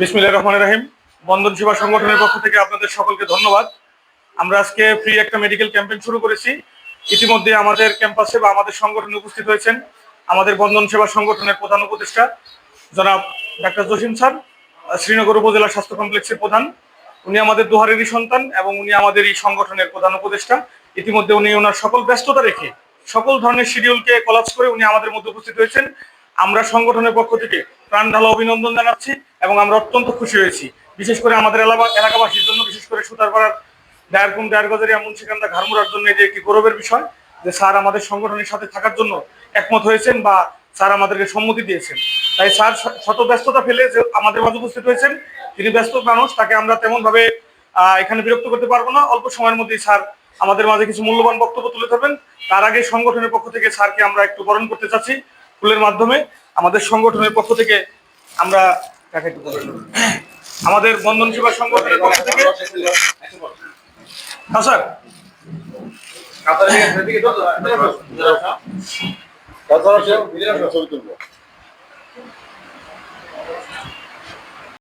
বিসমিল্লাহির রহমানির রহিম। বন্ধন সেবা সংগঠনের পক্ষ থেকে আপনাদের সকলকে ধন্যবাদ। আমরা আজকে ফ্রি একটা মেডিকেল ক্যাম্পেইন শুরু করেছি। ইতিমধ্যে আমাদের ক্যাম্পাসে বা আমাদের সংগঠনে উপস্থিত হয়েছেন আমাদের বন্ধন সেবা সংগঠনের প্রধান উপদেষ্টা, জনাব ডাক্তার জসিম স্যার, শ্রীনগর উপজেলা স্বাস্থ্য কমপ্লেক্সের প্রধান, উনি আমাদের দুহারেরই সন্তান এবং উনি আমাদের এই সংগঠনের প্রধান উপদেষ্টা। ইতিমধ্যে উনি ওনার সকল ব্যস্ততা রেখে সকল ধরনের শিডিউলকে কলাপস করে উনি আমাদের মধ্যে উপস্থিত হয়েছেন। আমরা সংগঠনের পক্ষ থেকে প্রাণ ঢালা অভিনন্দন জানাচ্ছি এবং আমরা অত্যন্ত খুশি হয়েছি। বিশেষ করে আমাদের এলাকা এলাকাবাসীর জন্য, বিশেষ করে সুতারপাড়ার ডায়ারকুম ডায়ারগজারিয়া মুন্সিকান্দা ঘাড়মুড়ার জন্য এটি একটি গৌরবের বিষয় যে স্যার আমাদের সংগঠনের সাথে থাকার জন্য একমত হয়েছেন বা স্যার আমাদেরকে সম্মতি দিয়েছেন। তাই স্যার শত ব্যস্ততা ফেলে যে আমাদের মাঝে উপস্থিত হয়েছেন, তিনি ব্যস্ত মানুষ, তাকে আমরা তেমনভাবে এখানে বিরক্ত করতে পারব না। অল্প সময়ের মধ্যেই স্যার আমাদের মাঝে কিছু মূল্যবান বক্তব্য তুলে ধরবেন। তার আগে সংগঠনের পক্ষ থেকে স্যারকে আমরা একটু বরণ করতে চাচ্ছি ফুলের মাধ্যমে। আমাদের সংগঠনের পক্ষ থেকে আমরা? আমাদের বন্ধন সেবা সংগঠনের পক্ষ থেকে হ্যাঁ ছবি তুলবো